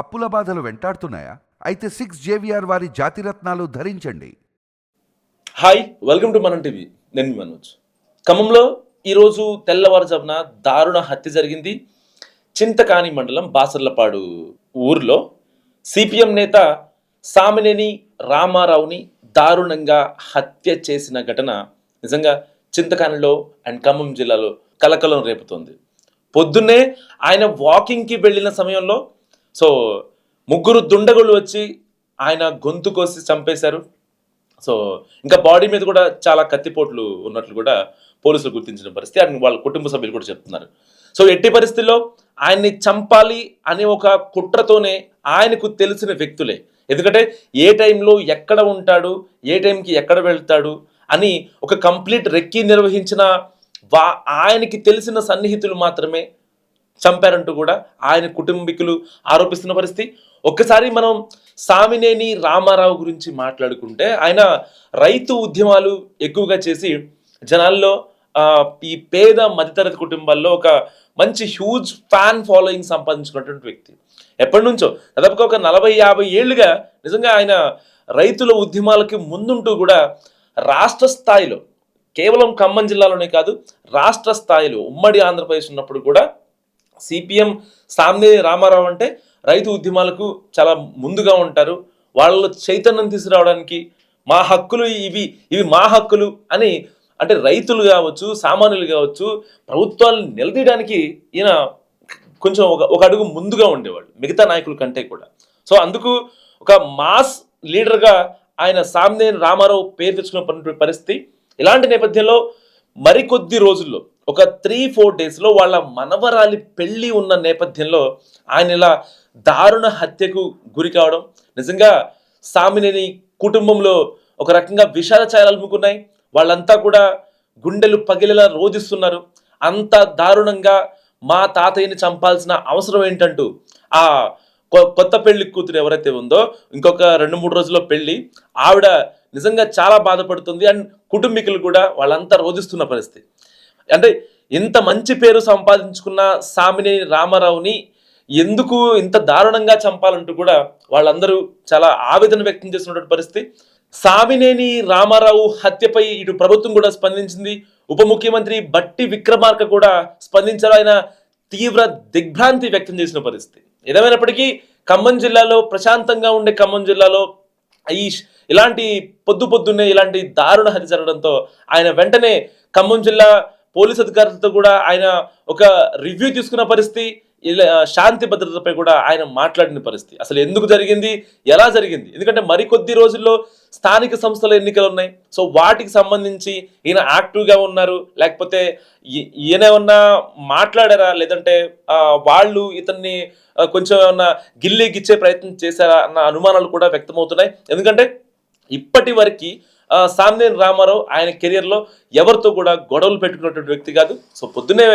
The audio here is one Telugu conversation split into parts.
అప్పుల బాధలు వెంటాడుతున్నాయా? అయితే సిక్స్ జేవిఆర్ వారి జాతిరత్నాలు ధరించండి. Hi welcome to Manam TV నేను మనోజ్. ఖమ్మంలో ఈరోజు తెల్లవారుజామున దారుణ హత్య జరిగింది. చింతకాని మండలం బాసర్లపాడు ఊర్లో సిపిఎం నేత సామినేని రామారావుని దారుణంగా హత్య చేసిన ఘటన నిజంగా చింతకానిలో అండ్ ఖమ్మం జిల్లాలో కలకలం రేపుతోంది. పొద్దున్నే ఆయన వాకింగ్కి వెళ్ళిన సమయంలో సో ముగ్గురు దుండగులు వచ్చి ఆయన గొంతు కోసి చంపేశారు. సో ఇంకా బాడీ మీద కూడా చాలా కత్తిపోట్లు ఉన్నట్లు కూడా పోలీసులు గుర్తించిన పరిస్థితి. అండ్ వాళ్ళ కుటుంబ సభ్యులు కూడా చెప్తున్నారు. సో ఎట్టి పరిస్థితుల్లో ఆయన్ని చంపాలి అనే ఒక కుట్రతోనే ఆయనకు తెలిసిన వ్యక్తులే. ఎందుకంటే ఏ టైంలో ఎక్కడ ఉంటాడు ఏ టైంకి ఎక్కడ వెళ్తాడు అని ఒక కంప్లీట్ రెక్కి నిర్వహించిన వా ఆయనకి తెలిసిన సన్నిహితులు మాత్రమే చంపారంటూ కూడా ఆయన కుటుంబీకులు ఆరోపిస్తున్న పరిస్థితి. ఒక్కసారి మనం సామినేని రామారావు గురించి మాట్లాడుకుంటే ఆయన రైతు ఉద్యమాలు ఎక్కువగా చేసి జనాల్లో ఈ పేద మధ్యతరగతి కుటుంబాల్లో ఒక మంచి హ్యూజ్ ఫ్యాన్ ఫాలోయింగ్ సంపాదించుకున్నటువంటి వ్యక్తి. ఎప్పటి నుంచో? దాదాపుగా ఒక నలభై యాభై ఏళ్ళుగా నిజంగా ఆయన రైతుల ఉద్యమాలకి ముందుంటూ కూడా రాష్ట్ర స్థాయిలో కేవలం ఖమ్మం జిల్లాలోనే కాదు రాష్ట్ర స్థాయిలో ఉమ్మడి ఆంధ్రప్రదేశ్ ఉన్నప్పుడు కూడా సిపిఎం సామ్నే రామారావు అంటే రైతు ఉద్యమాలకు చాలా ముందుగా ఉంటారు. వాళ్ళలో చైతన్యం తీసుకురావడానికి మా హక్కులు ఇవి ఇవి మా హక్కులు అని అంటే రైతులు కావచ్చు సామాన్యులు కావచ్చు ప్రభుత్వాలను నిలదీయడానికి ఈయన కొంచెం ఒక ఒక అడుగు ముందుగా ఉండేవాళ్ళు మిగతా నాయకుల కంటే కూడా. సో అందుకు ఒక మాస్ లీడర్గా ఆయన సామ్నేని రామారావు పేరు తెచ్చుకున్న పరిస్థితి. ఇలాంటి నేపథ్యంలో మరికొద్ది రోజుల్లో ఒక త్రీ ఫోర్ డేస్లో వాళ్ళ మనవరాలి పెళ్ళి ఉన్న నేపథ్యంలో ఆయన ఇలా దారుణ హత్యకు గురి కావడం. నిజంగా సామినేని కుటుంబంలో ఒక రకంగా విషాద ఛాయలు వాళ్ళంతా కూడా గుండెలు పగిలేలా రోధిస్తున్నారు. అంత దారుణంగా మా తాతయ్యని చంపాల్సిన అవసరం ఏంటంటూ ఆ కొ- కొత్త పెళ్ళి కూతురు ఎవరైతే ఉందో ఇంకొక రెండు మూడు రోజుల్లో పెళ్ళి ఆవిడ నిజంగా చాలా బాధపడుతుంది. అండ్ కుటుంబీకులు కూడా వాళ్ళంతా రోధిస్తున్న పరిస్థితి. అంటే ఇంత మంచి పేరు సంపాదించుకున్న సామినేని రామారావుని ఎందుకు ఇంత దారుణంగా చంపాలంటూ కూడా వాళ్ళందరూ చాలా ఆవేదన వ్యక్తం చేస్తున్నటువంటి పరిస్థితి. సామినేని రామారావు హత్యపై ఇటు ప్రభుత్వం కూడా స్పందించింది. ఉప ముఖ్యమంత్రి బట్టి విక్రమార్క కూడా స్పందించారు. ఆయన తీవ్ర దిగ్భ్రాంతి వ్యక్తం చేసిన పరిస్థితి. ఏదేమైనప్పటికీ ఖమ్మం జిల్లాలో ప్రశాంతంగా ఉండే ఖమ్మం జిల్లాలో ఈ ఇలాంటి పొద్దు పొద్దున్నే ఇలాంటి దారుణ హత్య జరగడంతో ఆయన వెంటనే ఖమ్మం జిల్లా పోలీస్ అధికారులతో కూడా ఆయన ఒక రివ్యూ తీసుకున్న పరిస్థితి శాంతి భద్రతపై కూడా ఆయన మాట్లాడిన పరిస్థితి. అసలు ఎందుకు జరిగింది? ఎలా జరిగింది? ఎందుకంటే మరికొద్ది రోజుల్లో స్థానిక సంస్థల ఎన్నికలు ఉన్నాయి సో వాటికి సంబంధించి ఈయన యాక్టివ్గా ఉన్నారు. లేకపోతే ఈయన ఏమన్నా మాట్లాడారా? లేదంటే వాళ్ళు ఇతన్ని కొంచెం ఏమన్నా గిల్లి గిచ్చే ప్రయత్నం చేశారా? అన్న అనుమానాలు కూడా వ్యక్తమవుతున్నాయి. ఎందుకంటే ఇప్పటి వరకు సామ్నేని రామారావు ఆయన కెరియర్లో ఎవరితో కూడా గొడవలు పెట్టుకున్నటువంటి వ్యక్తి కాదు. సో పొద్దున్నే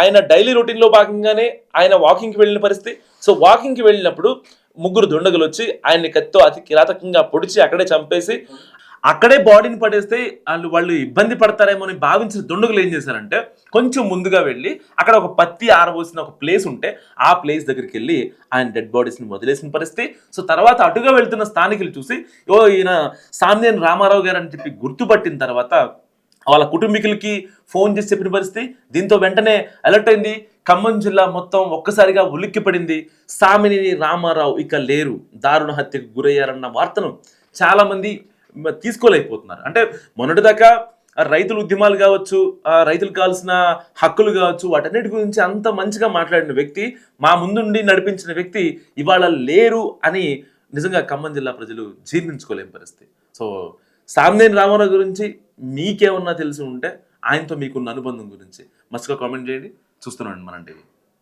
ఆయన డైలీ రొటీన్లో భాగంగానే ఆయన వాకింగ్కి వెళ్ళిన పరిస్థితి. సో వాకింగ్కి వెళ్ళినప్పుడు ముగ్గురు దుండగులు వచ్చి ఆయన్ని కత్తితో అతి కిరాతకంగా పొడిచి అక్కడే చంపేసి అక్కడే బాడీని పడేస్తే వాళ్ళు వాళ్ళు ఇబ్బంది పడతారేమో అని భావించిన దుండగులు ఏం చేశారంటే కొంచెం ముందుగా వెళ్ళి అక్కడ ఒక పత్తి ఆరబోసిన ఒక ప్లేస్ ఉంటే ఆ ప్లేస్ దగ్గరికి వెళ్ళి ఆయన డెడ్ బాడీస్ని వదిలేసిన పరిస్థితి. సో తర్వాత అటుగా వెళ్తున్న స్థానికులు చూసి ఓ ఈయన సామ్నేని రామారావు గారు అని చెప్పి గుర్తుపట్టిన తర్వాత వాళ్ళ కుటుంబీకులకి ఫోన్ చేసి చెప్పిన పరిస్థితి. దీంతో వెంటనే అలర్ట్ అయింది. ఖమ్మం జిల్లా మొత్తం ఒక్కసారిగా ఉలిక్కిపడింది. సామినేని రామారావు ఇక లేరు. దారుణ హత్యకు గురయ్యారన్న వార్తను చాలామంది తీసుకోలేకపోతున్నారు. అంటే మొన్నటిదాకా రైతుల ఉద్యమాలు కావచ్చు ఆ రైతులకు కావాల్సిన హక్కులు కావచ్చు వాటన్నిటి గురించి అంత మంచిగా మాట్లాడిన వ్యక్తి మా ముందుండి నడిపించిన వ్యక్తి ఇవాళ లేరు అని నిజంగా ఖమ్మం జిల్లా ప్రజలు జీర్ణించుకోలేని పరిస్థితి. సో సామ్నేని రామారావు గురించి మీకేమన్నా తెలిసి ఉంటే ఆయనతో మీకున్న అనుబంధం గురించి మస్తుగా కామెంట్ చేయండి. చూస్తున్నాను మనం టీవీ.